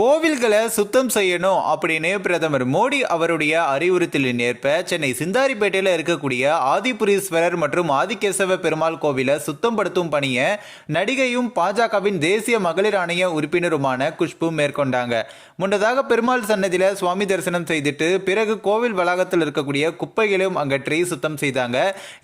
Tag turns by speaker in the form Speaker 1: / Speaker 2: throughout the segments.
Speaker 1: கோவில்களை சுத்தம் செய்யணும் அப்படின்னு பிரதமர் மோடி அவருடைய அறிவுறுத்தலின் ஏற்ப சென்னை சிந்தாரிப்பேட்டையில் இருக்கக்கூடிய ஆதிபுரீஸ்வரர் மற்றும் ஆதிகேசவ பெருமாள் கோவிலை சுத்தம் படுத்தும் பணியை நடிகையும் பாஜகவின் தேசிய மகளிர் ஆணைய உறுப்பினருமான குஷ்பு மேற்கொண்டாங்க. முன்னதாக பெருமாள் சன்னதியில் சுவாமி தரிசனம் செய்துட்டு பிறகு கோவில் வளாகத்தில் இருக்கக்கூடிய குப்பைகளையும் அகற்றி சுத்தம் செய்தாங்க.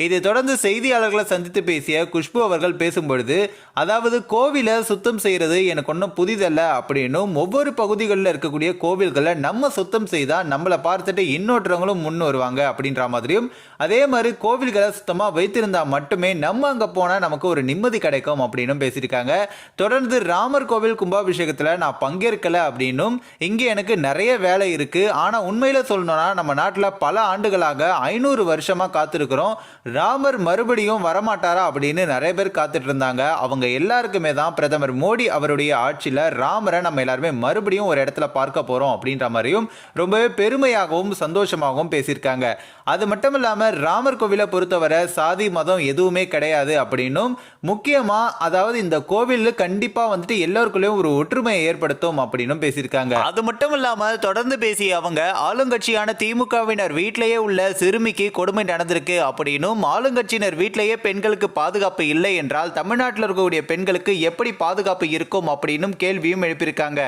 Speaker 1: இதை தொடர்ந்து செய்தியாளர்களை சந்தித்து பேசிய குஷ்பு அவர்கள் பேசும்பொழுது அதாவது கோவிலை சுத்தம் செய்யறது எனக்கு ஒன்றும் புதிதல்ல அப்படின்னும் ஒவ்வொரு பகுதிகளில் இருக்கக்கூடிய கோவில்களை நம்ம சுத்தம் செய்தால் நம்மளை பார்த்துட்டு இன்னொருத்தவங்களும் முன் வருவாங்க அப்படின்ற மாதிரியும் அதே மாதிரி கோவில்களை சுத்தமாக வைத்திருந்தால் மட்டுமே நம்ம அங்கே போனால் நமக்கு ஒரு நிம்மதி கிடைக்கும் அப்படின்னும் பேசியிருக்காங்க. தொடர்ந்து ராமர் கோவில் கும்பாபிஷேகத்தில் நான் பங்கேற்கலை அப்படின்னும் இங்கே எனக்கு நிறைய வேலை இருக்குது ஆனால் உண்மையில் சொல்லணும்னா நம்ம நாட்டில் பல ஆண்டுகளாக ஐநூறு வருஷமாக காத்திருக்கிறோம். ராமர் மறுபடியும் வரமாட்டாரா அப்படின்னு நிறைய பேர் காத்துட்டு இருந்தாங்க. அவங்க எல்லாருக்குமே தான் பிரதமர் மோடி அவருடைய ஆட்சியில் ராமரை நம்ம எல்லாருமே மறுபடியும் ஒரு இடத்துல பார்க்க போகிறோம் அப்படின்ற மாதிரியும் ரொம்பவே பெருமையாகவும் சந்தோஷமாகவும் பேசியிருக்காங்க. அது மட்டும் இல்லாமல் ராமர் கோவிலை பொறுத்தவரை சாதி மதம் எதுவுமே கிடையாது அப்படின்னும் முக்கியமாக அதாவது இந்த கோவிலில் கண்டிப்பாக வந்துட்டு எல்லோருக்குள்ளேயும் ஒரு ஒற்றுமையை ஏற்படுத்தும் அப்படின்னும் பேசியிருக்காங்க. அது மட்டும் இல்லாமல் தொடர்ந்து பேசிய அவங்க ஆளுங்கட்சியான திமுகவினர் வீட்டிலேயே உள்ள சிறுமிக்கு கொடுமை நடந்திருக்கு அப்படின்னும் ஆளுங்கட்சியினர் வீட்டிலேயே பெண்களுக்கு பாதுகாப்பு இல்லை என்றால் தமிழ்நாட்டில் இருக்கக்கூடிய பெண்களுக்கு எப்படி பாதுகாப்பு இருக்கும் அப்படின்னும் கேள்வியும் எழுப்பியிருக்காங்க.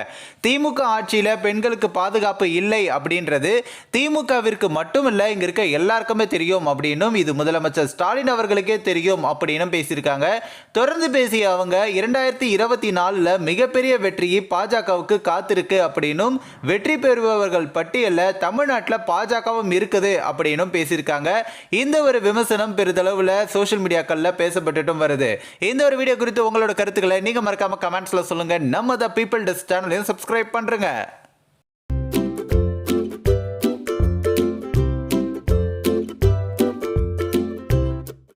Speaker 1: திமுக ஆட்சியில் பெண்களுக்கு பாதுகாப்பு இல்லை அப்படின்றது திமுகவிற்கு மட்டும் இல்லை இங்க இருக்க எல்லாருக்குமே தெரியும் அப்படின்னும் இது முதலமைச்சர் ஸ்டாலின் அவர்களுக்கே தெரியும் அப்படின்னும் பேசியிருக்காங்க. தொடர்ந்து பேசிய அவங்க இரண்டாயிரத்தி இருபத்தி நாலில் மிகப்பெரிய வெற்றியை பாஜகவுக்கு காத்திருக்கு அப்படின்னும் வெற்றி பெறுபவர்கள் பட்டியலில் தமிழ்நாட்டில் பாஜகவும் இருக்குது அப்படின்னும் பேசியிருக்காங்க. இந்த ஒரு விமர்சனம் பெரிதளவில் சோஷியல் மீடியாக்களில் பேசப்பட்டுட்டும் வருது. இந்த ஒரு வீடியோ குறித்து உங்களோட கருத்துக்களை நீங்கள் மறக்காம கமெண்ட்ஸில் சொல்லுங்க. நம்ம த பீப்பிள் டெஸ்ட் சேனலையும் சப்ஸ்கிரைப் பண்ணுறேங்க